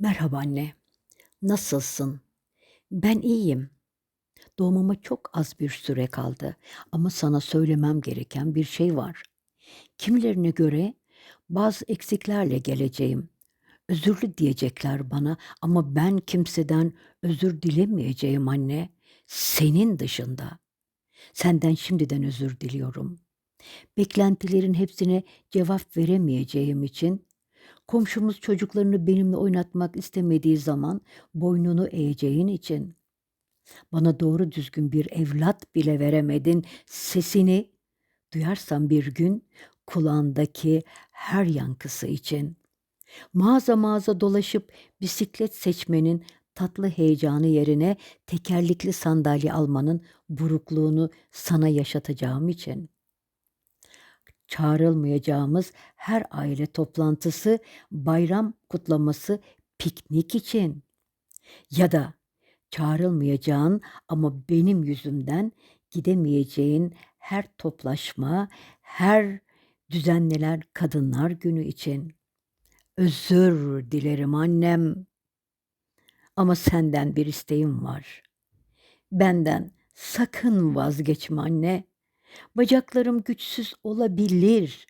Merhaba anne. Nasılsın? Ben iyiyim. Doğumuma çok az bir süre kaldı ama sana söylemem gereken bir şey var. Kimilerine göre bazı eksiklerle geleceğim. Özürlü diyecekler bana ama ben kimseden özür dilemeyeceğim anne. Senin dışında. Senden şimdiden özür diliyorum. Beklentilerin hepsine cevap veremeyeceğim için komşumuz çocuklarını benimle oynatmak istemediği zaman boynunu eğeceğin için bana doğru düzgün bir evlat bile veremedin. Sesini duyarsam bir gün kulağındaki her yankısı için. Mağaza mağaza dolaşıp bisiklet seçmenin tatlı heyecanı yerine tekerlekli sandalye almanın burukluğunu sana yaşatacağım için. Çağrılmayacağımız her aile toplantısı, bayram kutlaması, piknik için ya da çağrılmayacağın ama benim yüzümden gidemeyeceğin her toplaşma, her düzenlenen kadınlar günü için. Özür dilerim annem ama senden bir isteğim var. Benden sakın vazgeçme anne. Bacaklarım güçsüz olabilir.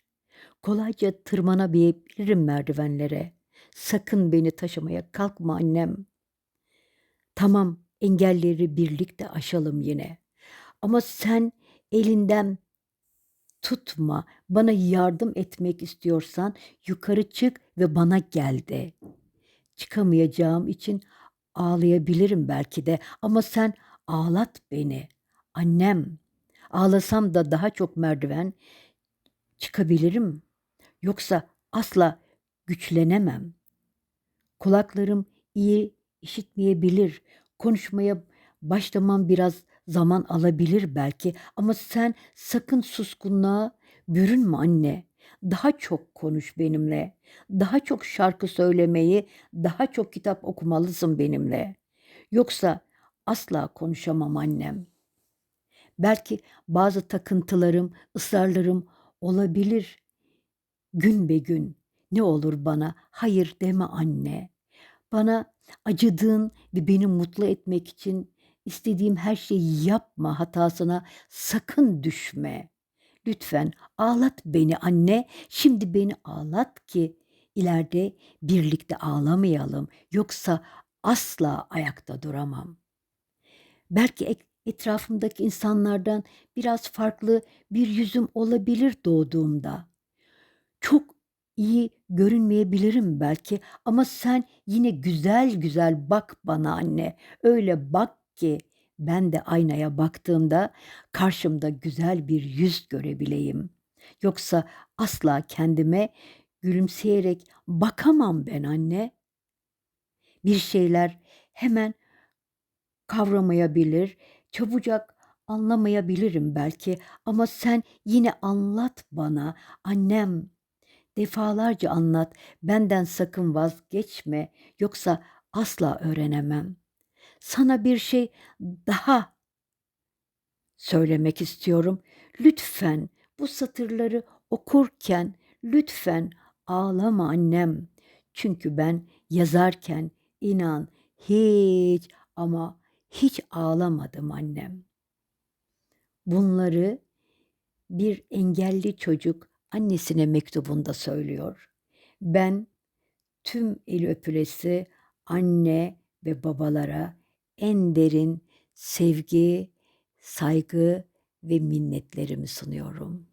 Kolayca tırmanabilirim merdivenlere. Sakın beni taşımaya kalkma annem. Tamam, engelleri birlikte aşalım yine. Ama sen elinden tutma. Bana yardım etmek istiyorsan yukarı çık ve bana gel de. Çıkamayacağım için ağlayabilirim belki de ama sen ağlat beni. Annem, ağlasam da daha çok merdiven çıkabilirim. Yoksa asla güçlenemem. Kulaklarım iyi işitmeyebilir. Konuşmaya başlamam biraz zaman alabilir belki ama sen sakın suskunluğa bürünme anne. Daha çok konuş benimle. Daha çok şarkı söylemeyi, daha çok kitap okumalısın benimle. Yoksa asla konuşamam annem. Belki bazı takıntılarım, ısrarlarım olabilir gün be gün. Ne olur bana hayır deme anne. Bana acıdığın ve beni mutlu etmek için istediğim her şeyi yapma hatasına sakın düşme. Lütfen ağlat beni anne. Şimdi beni ağlat ki ileride birlikte ağlamayalım. Yoksa asla ayakta duramam. Belki etrafımdaki insanlardan biraz farklı bir yüzüm olabilir doğduğumda. Çok iyi görünmeyebilirim belki ama sen yine güzel güzel bak bana anne. Öyle bak ki ben de aynaya baktığımda karşımda güzel bir yüz görebileyim. Yoksa asla kendime gülümseyerek bakamam ben anne. Bir şeyler hemen kavramayabilir, çabucak anlamayabilirim belki ama sen yine anlat bana annem. Defalarca anlat, benden sakın vazgeçme yoksa asla öğrenemem. Sana bir şey daha söylemek istiyorum. Lütfen bu satırları okurken lütfen ağlama annem. Çünkü ben yazarken inan hiç ama hiç ağlamadım annem. Bunları bir engelli çocuk annesine mektubunda söylüyor. Ben tüm el öpülesi anne ve babalara en derin sevgi, saygı ve minnetlerimi sunuyorum.